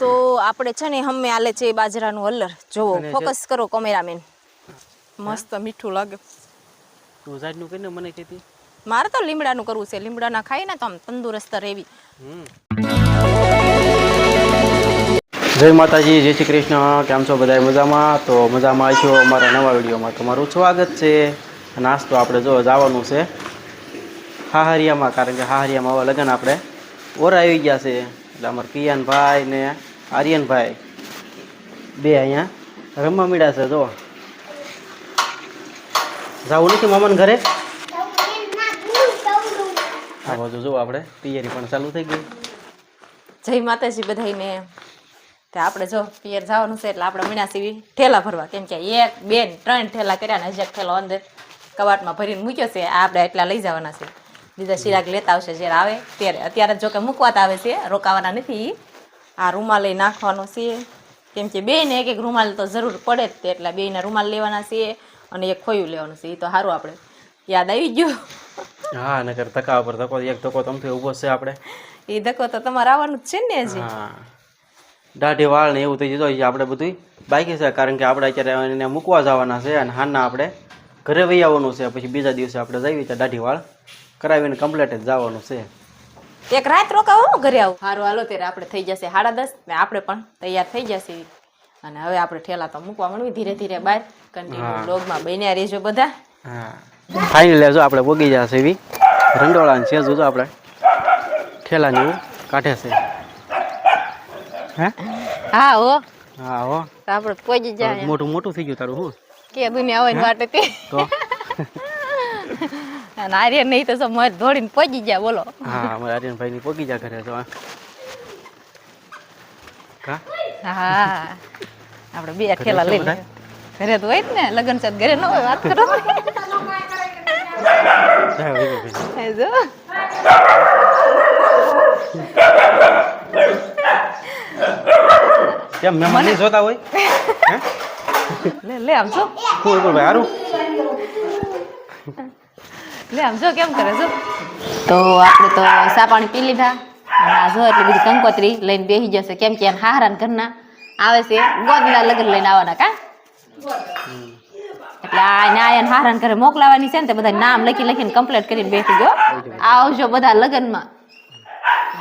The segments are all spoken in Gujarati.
તો આપણે છે ને હમે આલે છે બાજરાનું હલર જોવો ફોકસ કરો કેમેરામેન મસ્ત મીઠું લાગે. તું ઝાડનું કહીને મને કહેતી. મારે તો લીમડાનું કરવું છે. લીમડાના ખાઈ ને તો આમ તંદુરસ્ત રહેવી. જય માતાજી જય શ્રી કૃષ્ણ. કેમ છો બધા મજામાં? તો મજામાં છો અમારા નવા વિડીયોમાં તમારું સ્વાગત છે. નાસ્તો આપણે જો જવાનું છે. હાહરિયામાં કારણ કે હાહરિયામાં આવા લગ્ન આપણે ઓર આવી ગયા છે. એટલે અમારા કિયાનભાઈ ને આર્યનભાઈ, બે અહીંયા. રમવા મીડા છે જો જવું નથી મામાને ઘરે? આ બાજુ જો આપણે તૈયારી પણ ચાલુ થઈ ગઈ. જય માતાજી બધાને તે આપણે જો પિયર જવાનું છે એટલે આપણે મીણા સીવી ઠેલા ભરવા. કેમ કે એક, બે, ત્રણ ઠેલા કર્યા ને હજી ઠેલો અંદર કબાટમાં ભરીને મૂક્યો છે. આપણે એટલા લઈ જવાના છે. બીજા શિરાક લેતા આવશે, જ્યારે આવે ત્યારે. અત્યારે જો કે મૂકવાતા આવે છે, રોકાવાના નથી આ રૂમાલ નાખવાનો છે. કેમ કે બે ને એક એક રૂમાલ તો જરૂર પડે જ તે એટલે બેના રૂમાલ લેવાના છે અને એક ખોયું લેવાનું છે. એ તો સારું આપણે. યાદ આવી ગયું? હા નકર ધક્કા ઉપર ધક્કો એક ધક્કો તમથી ઊભો છે આપણે. એ ધક્કો તો તમારે આવવાનું જ છે ને હજી. હા. દાઢી વાળ ને એવું થઈ જતો છે આપણે બધું બાકી છે કારણ કે આપણે અત્યારે એને મૂકવા જવાના છે અને હાના આપણે ઘરે વહી આવવાનું છે. પછી બીજા દિવસે આપણે જઈએ ત્યાં દાઢી વાળ કરાવીને કમ્પ્લેટ જ જવાનું છે. એક રાત રોકાવો હું ઘરે આવું. સારું હાલો ત્યારે આપણે થઈ જશે સાડા દસ. ને આપણે પણ તૈયાર થઈ જશે. અને હવે આપણે ઠેલા તો મૂકવા મળવી ધીરે ધીરે બહાર. કન્ટિન્યુ બ્લોગમાં બન્યા રહેજો બધા. હા. ફાઇનલી આપણે પોગી જશે એવી. રંડોળાની છે જોજો આપણે. ઠેલાની એવું કાઢે છે. હે? હા હો. હા હો. તો આપણે પહોંચી જાય મોટું મોટું થઈ ગયું તારું હું. કે દુનિયા આવે ને વાટે તે. તો? અને આર્યન નહીં તો सब મર દોડીને પહોંચી જાય બોલો. હા અમારે આર્યનભાઈ ની પહોંચી જા ઘરે તો હા. આપણે બે ઠેલા લઈ લે ઘરે તો હોય ને લગ્ન સાથ ઘરે ન હોય વાત કરો. જા. ગયો કેમ મહેમાન જોતા હોય? લે લે આમ શું કોઈ ભાઈ હારું? લે આમ જો કેમ કરે છો તો આપણે તો સા પાણી પી લીધા. આ જો એટલી બધી કંકોત્રી લઈને બેસી જશે. કેમ કે એના હારા ઘરના આવે છે ગોદના લગ્ન લઈને આવવાના કા? એટલે આ ને આ એના હારા ઘરે મોકલાવાની છે ને તે બધા નામ લખી લખીને કમ્પ્લીટ કરીને બેસી ગયો. આવજો બધા લગ્નમાં.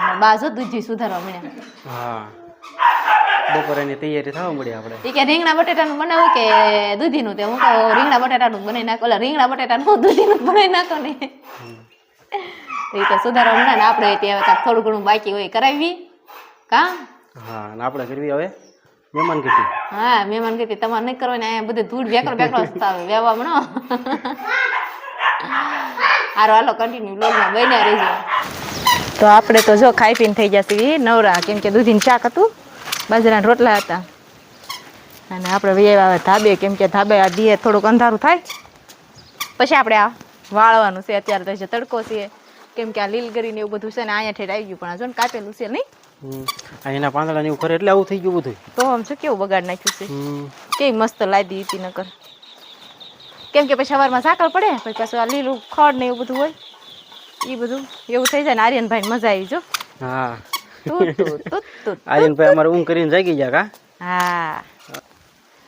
અને બા જો દૂધી સુધારવા મળ્યા હા. બપોરેની તૈયારી થવા મળી આપણે. એ કે રીંગણા બટેટાનું બનાવું કે દૂધીનું? તે હું તો રીંગણા બટેટાનું જ બનાવી નાખો. એટલે રીંગણા બટેટાનું દૂધીનું બનાવી નાખો ને. તો એ તો સુધારો હમણાં ને આપણે ત્યાં કાંક થોડું ઘણું બાકી હોય કરાવી. કા? હા અને આપણે કરવી હવે? મહેમાન કીધી હા મહેમાન કીધી તમારે નહીં કરવાની અહીંયા બધું ધૂળ બેકરો બેકરો વ્યવહાર હારો હાલો કન્ટિન્યુ બ્લોગમાં બન્યા રહેજો. તો આપણે તો જો ખાઈ પીને થઈ જશે નવરા કેમ કે દૂધીનું શાક હતું. બાજરાના રોટલા હતા. અને આપણે વૈયા ધાબે કેમ કે ધાબે આ દીએ થોડુંક અંધારું થાય. પછી આપણે આ વાળવાનું છે અત્યારે તો તડકો છે. કેમ કે આ લીલગરી ને એવું બધું છે ને અહીંયા ઠેઠ આવી ગયું પણ આ જો ને કાપેલું છે નહીં. એના પાંદડા ને એવું કરે એટલે આવું થઈ ગયું બધું તો આમ શું કેવું બગાડ નાખ્યું છે. કેવી મસ્ત લાદી હતી નકર. કેમ કે પછી સવારમાં સાકર પડે પછી પાછું આ લીલું ખડ ને એવું બધું હોય. એ બધું એવું થઈ જાય ને આર્યનભાઈ મજા આવી જો. હા. તું આર્યનભાઈ અમારે ઊંઘ કરીને જાગી ગયા કા? હા.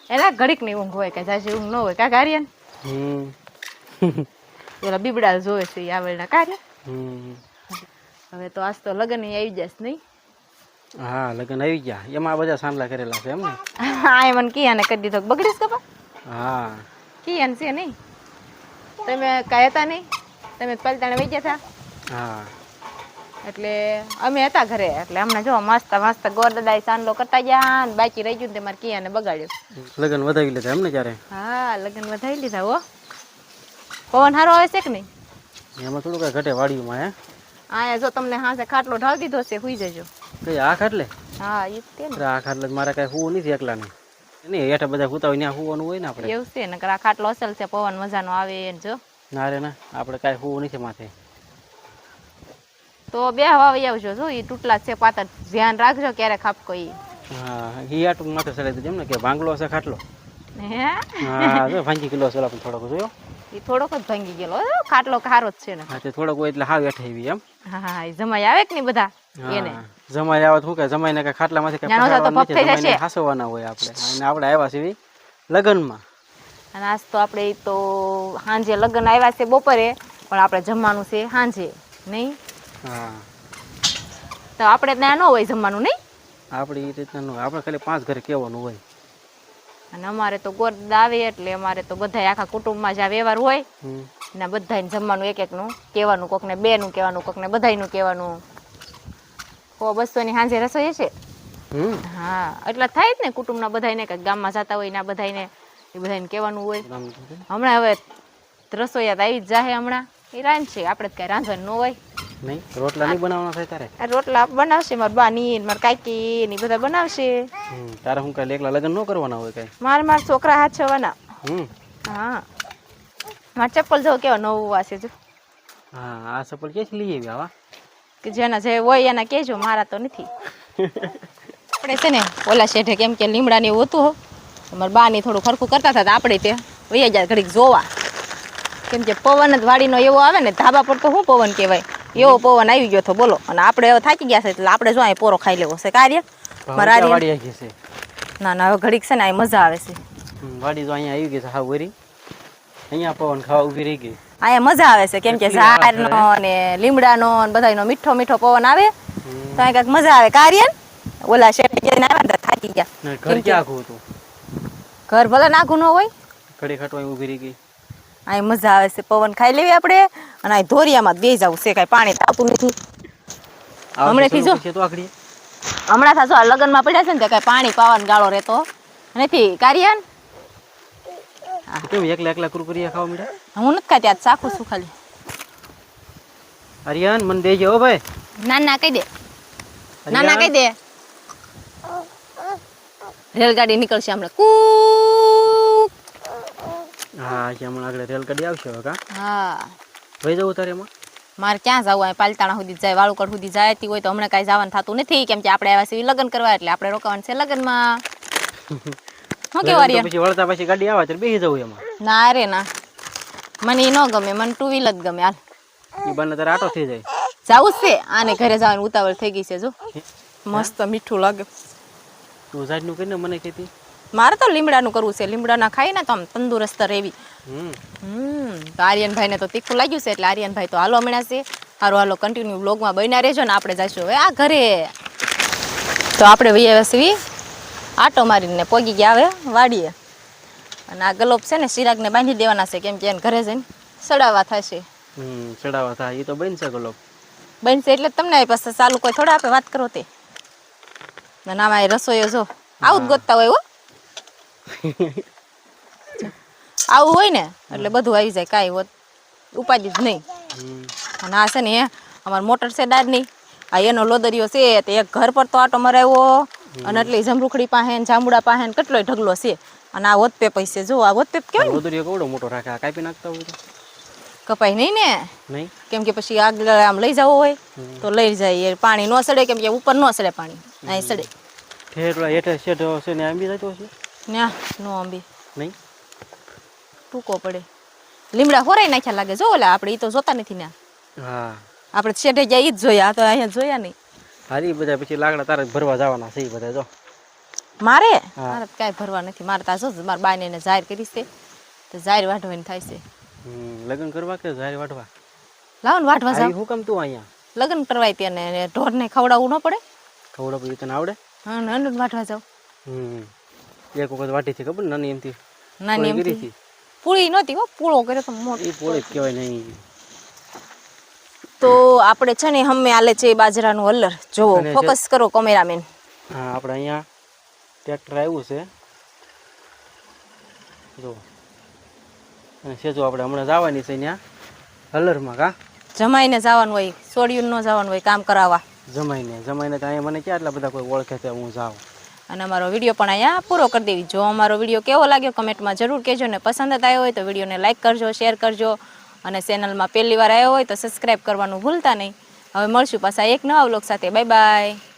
એના ઘડીકની ઊંઘ હોય કે જાજી ઊંઘ ન હોય કા આર્યન હમ. પેલા બીબડા જોવે છે આવેલા કાર્ય હમ. હવે તો આજ તો લગ્ન આવી જશે નહીં. હા લગ્ન આવી ગયા. એમાં બધા સાંભળા કરેલા છે એમ ને? હા એ મને કિયાને કરી દીધો બગડીશ કપા હા. કિયાન છે નહીં. તમે કાંઈ હતા નહીં? તમે પલતાણે વહી ગયા હતા હા. એટલે અમે હતા ઘરે એટલે હમણાં જો મસ્ત મસ્ત ગોર દાદા સાંડલો કરતા ગયા ને બાકી રહી ગયું ને મારે કિયાને બગાડ્યો. લગ્ન વધાવી લીધા એમ ક્યારે? ત્યારે હા લગ્ન વધાવી લીધા હો. પવન સારો આવે છે કે નહીં? એમાં થોડું કઈ ઘટે વાડીમાં હે? એ જો તમને હાસે ખાટલો ઢાળ દીધો છે સુઈ જજો. કઈ આ ખાટલે? હા એ તે ને. આ ખાટલે મારે કઈ હોવું નથી એકલા ને નહીં હેઠે બધા હુતા હોય ત્યાં હુવાનું હોય ને આપણે. એવું છે નકર આ ખાટલો અસલ છે પવન મજાનો આવે ને જો. ના રે ના આપણે કાંઈ હોવું નથી માથે. તો બે હવા વહી આવજો. જો એ તૂટલા છે પાતળ ધ્યાન રાખજો ક્યારે ખાપકો ઈ. હા હિયાટું માથે ચડાવી દીધું એમ ને કે ભાંગલો છે ખાટલો. હે? હા જો ભાંગી ગયેલો છે પણ થોડોક જોયો? એ થોડોક જ ભાંગી ગયેલો. ખાટલો ખારો જ છે ને. હા તે થોડોક હોય એટલે હાવ એઠે એવી એમ. હા હા એ જમાઈ આવે કે નહીં બધા? એને. જમાઈ આવે શું કે જમાઈને કઈ ખાટલામાંથી કઈ પકડવાનું નથી. હાસવવાના હોય આપણે. અને આપણે આવ્યા છે લગ્નમાં. અને આજ તો આપણે તો સાંજે લગ્ન આવ્યા છે બપોરે પણ આપણે જમવાનું છે સાંજે નહીં? હા. તો આપણે ત્યાં ન હોય જમવાનું નહીં? આપણે એ રીતના ન હોય. આપણે ખાલી પાંચ ઘરે કહેવાનું હોય. અને અમારે તો ગોરદ આવે એટલે અમારે તો બધા આખા કુટુંબમાં જ્યાં વ્યવહાર હોય ને બધાને જમવાનું એક એકનું કહેવાનું કોકને બેનું કહેવાનું કોકને બધાનું કહેવાનું. કો બસોની સાંજે રસોઈ છે હા એટલે થાય જ ને કુટુંબના બધાયને કંઈક ગામમાં જતા હોય ને આ બધાયને એ બધાને કહેવાનું હોય. હમણાં હવે રસોઈયા તો આવી જ જાહે હમણાં. એ રાંધ છે આપણે જ કાંઈ રાંધવાનું ન હોય. નહીં? રોટલા નહીં બનાવવાના થાય તારે? રોટલા બનાવશે મારા બાની ને મારા કાકી ને બધા બનાવશે. તારે હું કાલે એકલા લગ્ન ન કરવાના હોય કાંઈ? મારે મારા છોકરા હાથ છવાના હમ. હા. મારા ચપ્પલ જો કેવા નવું વાસે જો. હા આ ચપ્પલ ક્યાંથી લઈ આવી આવા? કે જેના જે હોય એના કેજો મારા તો નથી. આપણે છે ને ઓલા શેઠે કેમ કે લીમડા ને એવું હતું હો. મારા બા ની થોડું ખરખું કરતા હતા આપણે તે વૈયા જાય ઘડીક જોવા. કેમ કે પવન જ વાડીનો એવો આવે ને ધાબા પર તો શું પવન કહેવાય? એવો પવન આવી ગયો તો બોલો. અને આપણે હવે થાકી ગયા છે એટલે આપણે જો અહીં પોરો ખાઈ લેવો છે. કાર્ય મારા ના ના હવે ઘડીક છે ને અહીં મજા આવે છે. વાડી જો અહીંયા આવી ગઈ છે હા વરી. અહીંયા પવન ખાવા ઊભી રહી ગઈ. અહીંયા મજા આવે છે કેમ કે ઝાડનો ને લીમડાનો ને બધાનો મીઠો મીઠો પવન આવે. તો અહીં કાંઈક મજા આવે. કાર્ય ઓલા શેઠ જઈને આવ્યા ને થાકી ગયા. ઘર ક્યાં આખું હતું? ઘર ભલે નાખું ન હોય. ઘડી ખાટવા ઊભી રહી ગઈ. અહીં મજા આવે છે પવન ખાઈ લેવી આપણે. અને આ ધોરિયામાં બે જવું છે કાંઈ પાણી તો નથી. હમણાંથી જો. હમણાં થાશો આ લગ્નમાં પડ્યા છે ને કાંઈ પાણી પાવાનો ગાળો રહેતો. નથી કાર્યન? કેમ એકલા એકલા કુરકુરિયા ખાવા મળ્યા હું નથી ખાતી આજ ચાખું છું ખાલી. આર્યન મને દેજે ઓ ભાઈ. ના ના કહી દે. ના ના કહી દે. રેલગાડી નીકળશે હમણાં. કુ હા હમણાં આગળ રેલગાડી આવશે હવે કા? હા. ભાઈ જવું તારે એમાં? મારે ક્યાં જવું? અહીં પાલતાણા સુધી જાય વાળુકડ સુધી જતી હોય તો હમણાં કાંઈ જવાનું થતું નથી કેમ કે આપણે આવ્યા છીએ લગ્ન કરવા એટલે આપણે રોકાવાનું છે લગ્નમાં. શું કેવા રહ્યા? પછી વળતા પછી ગાડી આવે તો બેસી જવું એમાં. ના રે ના. મને ઈ ન ગમે મને ટુ વ્હીલ જ ગમે હાલ. એ બંને તારે આટો થઈ જાય. જવું છે. આને ઘરે જવાની ઉતાવળ થઈ ગઈ છે જો. મસ્ત મીઠું લાગે. તું જાજનું કરીને મને કહેતી. મારે તો લીમડાનું કરવું છે. લીમડાના ખાઈ ને તો આમ તંદુરસ્ત રહેવી. હમ. તો આર્યનભાઈને તો તીખું લાગ્યું છે એટલે આર્યનભાઈ તો હાલો હમણાં છે. હારો હાલો કન્ટિન્યુ બ્લોગમાં બન્યા રહેજો ને આપણે જઈશું હવે આ ઘરે. તો આપણે વૈયાવસવી આટો મારીને પોગી ગયા હવે વાડીએ. અને આ ગલોપ છે ને ચિરાગને બાંધી દેવાના છે કેમ કે એને ઘરે જઈને સડાવવા થશે. હમ ચડાવવા થાય. એ તો બનશે ગલોપ. બનશે એટલે તમને પાસે ચાલુ કોઈ થોડા આપે વાત કરો તે. ના નામાં એ રસોઈયો જો આવું જ ગોતતા હોય હો. આવું હોય ને એટલે બધું આવી જાય કાંઈ હોત ઉપાધિ જ નહીં. અને આ છે ને અમાર મોટર છે દાદની આ એનો લોદરિયો છે તે એક ઘર પર તો આટો મરાવ્યો. અને એટલી જમરૂખડી પાસે ને જાંબુડા પાસે ને કેટલોય ઢગલો છે. અને આ વોતપે પૈસે જો આ વોતપેપ કેવાય ને? વધુરીઓ કેવડો મોટો રાખે? કાપી નાખતા હોય કપાય નહીં ને? નહીં? કેમ કે પછી આગળ આમ લઈ જવો હોય તો લઈ જાય પાણી ન સડે કેમ કે ઉપર ન સડે પાણી અહીં સડે. ઠેર હેઠે શેઠ છે ને આંબી જતો હશે ન્યા નો આંબી. નહીં? ટૂંકો પડે. લીમડા હોરાઈ નાખ્યા લાગે. જો ઓલા આપણે ઈ તો જોતા નથી ને હા. આપણે શેઠે ગયા ઈ જ જોયા. આ તો અહીંયા જોયા નહીં. હારી બધા પછી લાકડા તારે ભરવા જવાના છે ઈ બધા જો. મારે? મારે કાંઈ ભરવા નથી. મારે તો જો મારા બાને એને જાહેર કરીશ તે તો જાહેર વાઢવાની થાય છે. લગ્ન કરવા કે જાહેર વાટવા લાવ ને વાઢવા જાવ હું કેમ તું અહીંયા? લગ્ન કરવાય તેને ને ઢોરને ખવડાવવું ન પડે. ખવડાવવું તને આવડે? હા ને વાઢવા જાવ હમ. એક વખત વાટી થી ખબર? નાની એમથી. નાની એમથી? પૂળી નહોતી હો પૂળો કર્યો તો મોટો. પોળી કહેવાય નહીં તો આપણે છે ને હમે આલે છે બાજરાનું હલ્લર જોવો ફોકસ કરો કેમેરામેન હા આપણે અહીંયા ટ્રેક્ટર આવ્યું છે. જો. અને સેજો આપણે હમણાં જવાની છે ત્યાં હલરમાં કા? જમાઈને જવાનું હોય સોડિયું ન જવાનું હોય કામ કરાવવા. જમાઈને જમાઈને તો અહીંયા મને ક્યાં આટલા બધા કોઈ ઓળખે છે હું જાઉં. અને અમારો વીડિયો પણ અહીંયા પૂરો કરી દેવી. જો અમારો વીડિયો કેવો લાગ્યો કમેન્ટમાં જરૂર કહેજો ને પસંદ જ આવ્યો હોય તો વિડીયોને લાઇક કરજો, શેર કરજો અને ચેનલમાં પહેલી વાર આવ્યો હોય તો સબસ્ક્રાઈબ કરવાનું ભૂલતા નહીં. હવે મળશું પાછા એક નવા વ્લોગ સાથે. Bye bye.